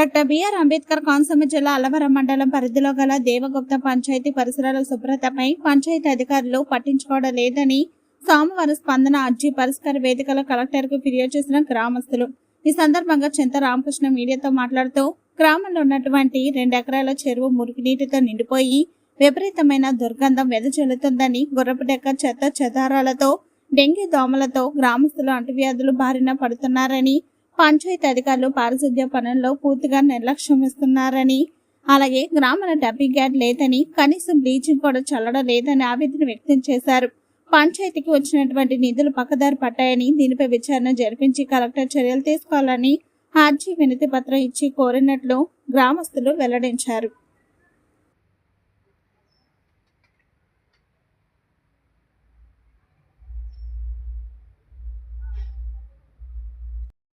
Doctor BR Ambedkar Konaseema జిల్లా అల్లవరం మండలం పరిధిలో గల దేవగుప్త పంచాయతీ పరిసరాల శుభ్రతపై పంచాయతీ అధికారులు పట్టించుకోవడం లేదని సోమవారం స్పందన అర్జీ పరిష్కార వేదికలో కలెక్టర్కు ఫిర్యాదు చేసిన గ్రామస్తులు. ఈ సందర్భంగా చింత రామకృష్ణ మీడియాతో మాట్లాడుతూ గ్రామంలో ఉన్నటువంటి రెండు ఎకరాల చెరువు మురుగునీటితో నిండిపోయి విపరీతమైన దుర్గంధం వెదజల్లుతుందని గుర్రపు డెక్క చెత్త చెదారాలతో డెంగీ దోమలతో గ్రామస్తులు అంటువ్యాధులు బారిన పడుతున్నారని పంచాయతీ అధికారులు పారిశుద్ధ్య పనుల్లో పూర్తిగా నిర్లక్ష్యం ఇస్తున్నారని అలాగే గ్రామాల డబ్బింగ్ యార్డ్ లేదని కనీసం బ్లీచింగ్ కూడా చల్లడం లేదని ఆవేదన వ్యక్తం చేశారు. పంచాయతీకి వచ్చినటువంటి నిధులు పక్కదారి పట్టాయని దీనిపై విచారణ జరిపించి కలెక్టర్ చర్యలు తీసుకోవాలని ఆర్జీ వినతి పత్రం ఇచ్చి కోరినట్లు గ్రామస్తులు వెల్లడించారు.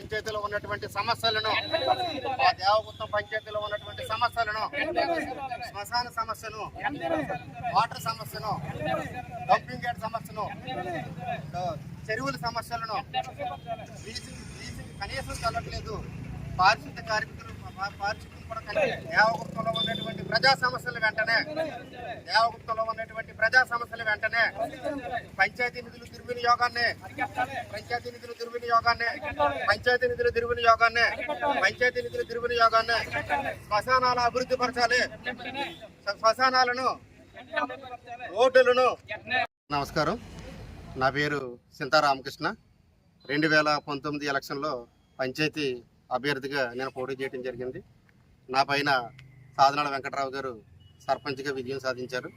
పంచాయతీలో ఉన్నటువంటి సమస్యలను ఆ దేవగుప్తం పంచాయతీలో ఉన్నటువంటి సమస్యలను శ్మశాన సమస్యను వాటర్ సమస్యను డంపింగ్ గేట్ సమస్యను చెరువుల సమస్యలను కనీసం చల్లట్లేదు పారిశుద్ధ కార్మికులు పా- పారిశుద్ధ్యం కూడా కనీసం ప్రజా సమస్యలు వెంటనే దేవగుప్తంలో ఉన్నటువంటి ప్రజా సమస్యలు వెంటనే పంచాయతీ నిధులు దుర్వినియోగాన్ని పంచాయతీ నిధులు దుర్వినియోగాన్ని పంచాయతీ నిధుల దుర్వినియోగాన్ని పంచాయతీ నిధుల దుర్వినియోగాన్ని శ్మశానాల అభివృద్ధి పరచాలి. శ్మశానాలను రోడ్డులను. నమస్కారం. నా పేరు సింతారామకృష్ణ రెండు వేల పంతొమ్మిది ఎలక్షన్లో పంచాయతీ అభ్యర్థిగా నేను పోటీ చేయడం జరిగింది. నా పైన సాధనాల వెంకటరావు గారు సర్పంచ్గా విజయం సాధించారు.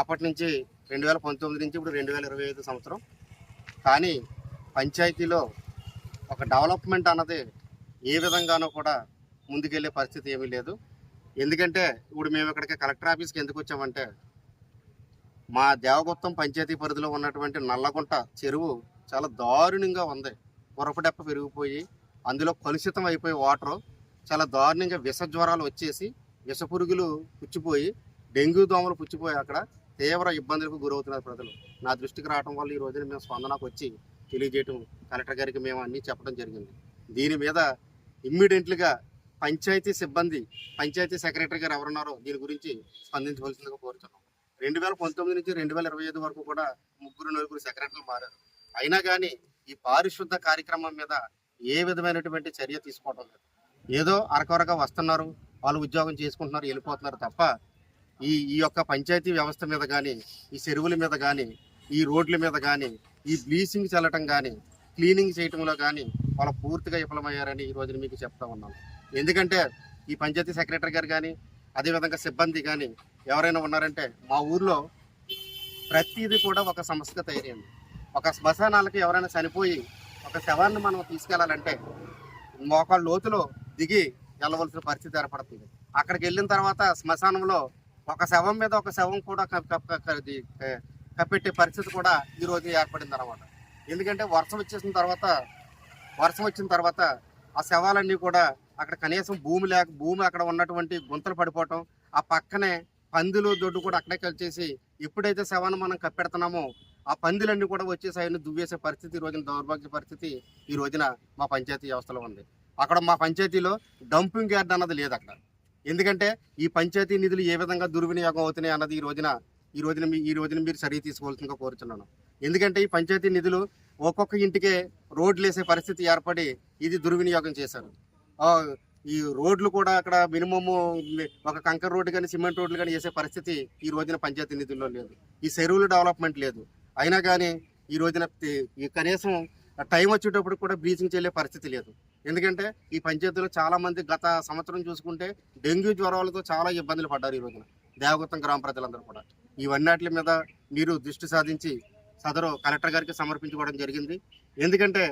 అప్పటి నుంచి రెండు వేల పంతొమ్మిది నుంచి ఇప్పుడు రెండు వేల ఇరవై ఐదు సంవత్సరం. కానీ పంచాయతీలో ఒక డెవలప్మెంట్ అన్నది ఏ విధంగానూ కూడా ముందుకెళ్ళే పరిస్థితి ఏమీ లేదు. ఎందుకంటే ఇప్పుడు మేము ఇక్కడికి కలెక్టర్ ఆఫీస్కి ఎందుకు వచ్చామంటే మా దేవగుప్తం పంచాయతీ పరిధిలో ఉన్నటువంటి నల్లగుంట చెరువు చాలా దారుణంగా ఉంది. గురపడెప్ప పెరిగిపోయి అందులో కలుషితం అయిపోయి వాటర్ చాలా దారుణంగా విష జ్వరాలు వచ్చేసి విష పురుగులు పుచ్చిపోయి డెంగ్యూ దోమలు పుచ్చిపోయి అక్కడ తీవ్ర ఇబ్బందులకు గురవుతున్నారు ప్రజలు. నా దృష్టికి రావడం వల్ల ఈ రోజున మేము స్పందనకు వచ్చి తెలియజేయటం కలెక్టర్ గారికి మేము అన్నీ చెప్పడం జరిగింది. దీని మీద ఇమ్మీడియట్లుగా పంచాయతీ సిబ్బంది పంచాయతీ సెక్రటరీ గారు ఎవరున్నారో దీని గురించి స్పందించవలసిందిగా కోరుతున్నాం రెండు వేల పంతొమ్మిది నుంచి రెండు వేల ఇరవై ఐదు వరకు కూడా ముగ్గురు నలుగురు సెక్రటరీలు మారారు. అయినా కానీ ఈ పారిశుద్ధ కార్యక్రమం మీద ఏ విధమైనటువంటి చర్య తీసుకోవడం లేదు. ఏదో అరకొరగా వస్తున్నారు వాళ్ళు ఉద్యోగం చేసుకుంటున్నారు వెళ్ళిపోతున్నారు తప్ప ఈ ఈ యొక్క పంచాయతీ వ్యవస్థ మీద కానీ ఈ చెరువుల మీద కానీ ఈ రోడ్ల మీద కానీ ఈ బ్లీచింగ్ చల్లటం కానీ క్లీనింగ్ చేయటంలో కానీ వాళ్ళు పూర్తిగా విఫలమయ్యారని ఈ రోజున మీకు చెప్తా ఉన్నాను ఎందుకంటే ఈ పంచాయతీ సెక్రటరీ గారు కానీ అదేవిధంగా సిబ్బంది కానీ ఎవరైనా ఉన్నారంటే మా ఊర్లో ప్రతిదీ కూడా ఒక సమస్యగా తయారైంది. ఒక శ్మశానాలకి ఎవరైనా చనిపోయి ఒక శవాన్ని మనం తీసుకెళ్ళాలంటే మోకాళ్ళ లోతులో దిగి వెళ్ళవలసిన పరిస్థితి ఏర్పడుతుంది. అక్కడికి వెళ్ళిన తర్వాత శ్మశానంలో ఒక శవం మీద ఒక శవం కూడా కప్పెట్టే పరిస్థితి కూడా ఈ ఏర్పడింది అనమాట ఎందుకంటే వర్షం వచ్చేసిన తర్వాత వర్షం వచ్చిన తర్వాత ఆ శవాలన్నీ కూడా అక్కడ కనీసం భూమి లేక భూమి అక్కడ ఉన్నటువంటి గుంతలు పడిపోవటం ఆ పక్కనే పందులు దొడ్డు కూడా అక్కడే కలిసేసి ఎప్పుడైతే శవాన్ని మనం కప్పెడుతున్నామో ఆ పందులన్నీ కూడా వచ్చేసి ఆయన దువ్వేసే పరిస్థితి ఈ రోజున దౌర్భాగ్య పరిస్థితి ఈ రోజున మా పంచాయతీ వ్యవస్థలో ఉంది. అక్కడ మా పంచాయతీలో డంపింగ్ యార్డ్ అన్నది లేదు అక్కడ. ఎందుకంటే ఈ పంచాయతీ నిధులు ఏ విధంగా దుర్వినియోగం అవుతున్నాయి అన్నది ఈ రోజున ఈ రోజున మీ ఈ రోజున మీరు చర్య తీసుకోవాల్సిందిగా కోరుతున్నాను ఎందుకంటే ఈ పంచాయతీ నిధులు ఒక్కొక్క ఇంటికే రోడ్లు వేసే పరిస్థితి ఏర్పడి ఇది దుర్వినియోగం చేశారు. ఈ రోడ్లు కూడా అక్కడ మినిమము ఒక కంకర్ రోడ్డు కానీ సిమెంట్ రోడ్లు కానీ వేసే పరిస్థితి ఈ రోజున పంచాయతీ నిధుల్లో లేదు. ఈ చెరువులు డెవలప్మెంట్ లేదు. అయినా కానీ ఈ రోజున ఈ కనీసం టైం వచ్చేటప్పుడు కూడా బ్లీచింగ్ చేయలే పరిస్థితి లేదు. ఎందుకంటే ఈ పంచాయతీలో చాలా మంది గత సంవత్సరం చూసుకుంటే డెంగ్యూ జ్వరాలతో చాలా ఇబ్బందులు పడ్డారు ఈ రోజున. దేవగుప్తం గ్రామ ప్రజలందరూ కూడా. ఇవన్నిటి మీద మీరు దృష్టి సాధించి సదరు కలెక్టర్ గారికి సమర్పించుకోవడం జరిగింది. ఎందుకంటే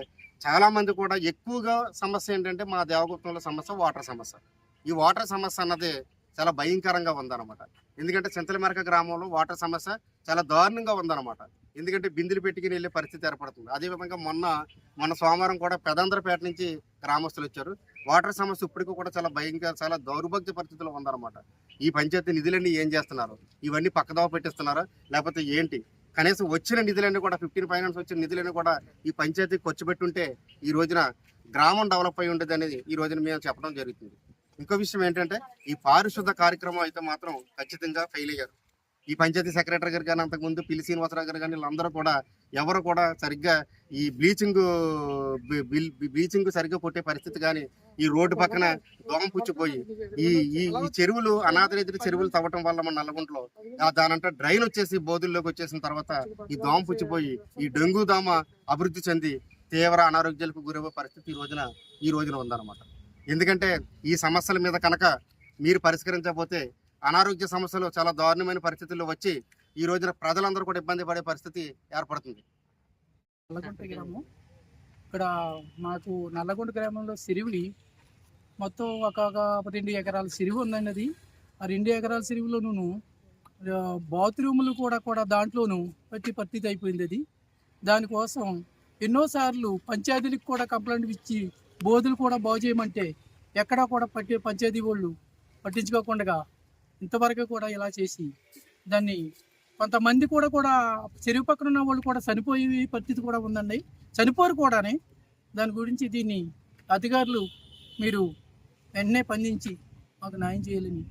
చాలామంది కూడా ఎక్కువగా సమస్య ఏంటంటే మా దేవగుప్తంలో సమస్య వాటర్ సమస్య. ఈ వాటర్ సమస్య అన్నది చాలా భయంకరంగా ఉందన్నమాట. ఎందుకంటే చింతలమెరక గ్రామంలో వాటర్ సమస్య చాలా దారుణంగా ఉందన్నమాట. ఎందుకంటే బిందులు పెట్టుకుని వెళ్ళే పరిస్థితి ఏర్పడుతుంది. అదేవిధంగా మొన్న మొన్న సోమవారం కూడా పెదంద్రపేట నుంచి గ్రామస్తులు వచ్చారు. వాటర్ సమస్య ఇప్పటికీ కూడా చాలా భయంకర చాలా దౌర్భాగ్య పరిస్థితిలో ఉందన్నమాట. ఈ పంచాయతీ నిధులన్నీ ఏం చేస్తున్నారు? ఇవన్నీ పక్కదోవ పెట్టిస్తున్నారా? లేకపోతే ఏంటి? కనీసం వచ్చిన నిధులన్నీ కూడా ఫిఫ్టీన్ ఫైనాన్స్ వచ్చిన నిధులన్నీ కూడా ఈ పంచాయతీ ఖర్చు పెట్టుంటే ఈ రోజున గ్రామం డెవలప్ అయి ఉండేది అనేది ఈ రోజున మేము చెప్పడం జరుగుతుంది. ఇంకో విషయం ఏంటంటే ఈ పారిశుద్ధ కార్యక్రమం అయితే మాత్రం ఖచ్చితంగా ఫెయిల్ అయ్యారు. ఈ పంచాయతీ సెక్రటరీ గారు కానీ అంతకుముందు పిల్లి శ్రీనివాసరావు గారు కానీ వీళ్ళందరూ కూడా ఎవరు కూడా సరిగ్గా ఈ బ్లీచింగ్ బ్లీచింగ్ సరిగ్గా కొట్టే పరిస్థితి కానీ ఈ రోడ్డు పక్కన దోమ పుచ్చిపోయి ఈ ఈ ఈ చెరువులు అనాథరేతర చెరువులు తవ్వటం వల్ల మన నల్లగుంటలో దానంటే డ్రైన్ వచ్చేసి బోధుల్లోకి వచ్చేసిన తర్వాత ఈ దోమ పుచ్చిపోయి ఈ డెంగ్యూ దోమ అభివృద్ధి చెంది తీవ్ర అనారోగ్యాలకు గురయ్యే పరిస్థితి ఈ రోజున ఈ రోజున ఉందన్నమాట. ఎందుకంటే ఈ సమస్యల మీద కనుక మీరు పరిష్కరించకపోతే అనారోగ్య సమస్యలు చాలా దారుణమైన పరిస్థితుల్లో వచ్చి ఈ రోజున ప్రజలందరూ కూడా ఇబ్బంది పడే పరిస్థితి ఏర్పడుతుంది. నల్లగుంట గ్రామం. ఇక్కడ మాకు నల్లగుంట గ్రామంలో సిరివిడి మొత్తం ఒక రెండు ఎకరాల సిరివి ఉందండి అది ఆ రెండు ఎకరాల సిరివిలోనూ బాత్రూములు కూడా కూడా దాంట్లోనూ పట్టి పరిస్థితి అయిపోయింది అది. దానికోసం ఎన్నోసార్లు పంచాయతీలకు కూడా కంప్లైంట్ ఇచ్చి బోధులు కూడా బాగు చేయమంటే ఎక్కడా కూడా పట్టి పంచాయతీ వాళ్ళు పట్టించుకోకుండా ఇంతవరకు కూడా ఇలా చేసి దాన్ని కొంతమంది కూడా కూడా చెరువు పక్కన ఉన్న వాళ్ళు కూడా చనిపోయే పరిస్థితి కూడా ఉందండి. చనిపోరు కూడానే. దాని గురించి దీన్ని అధికారులు మీరు వెంటనే స్పందించి మాకు న్యాయం చేయాలని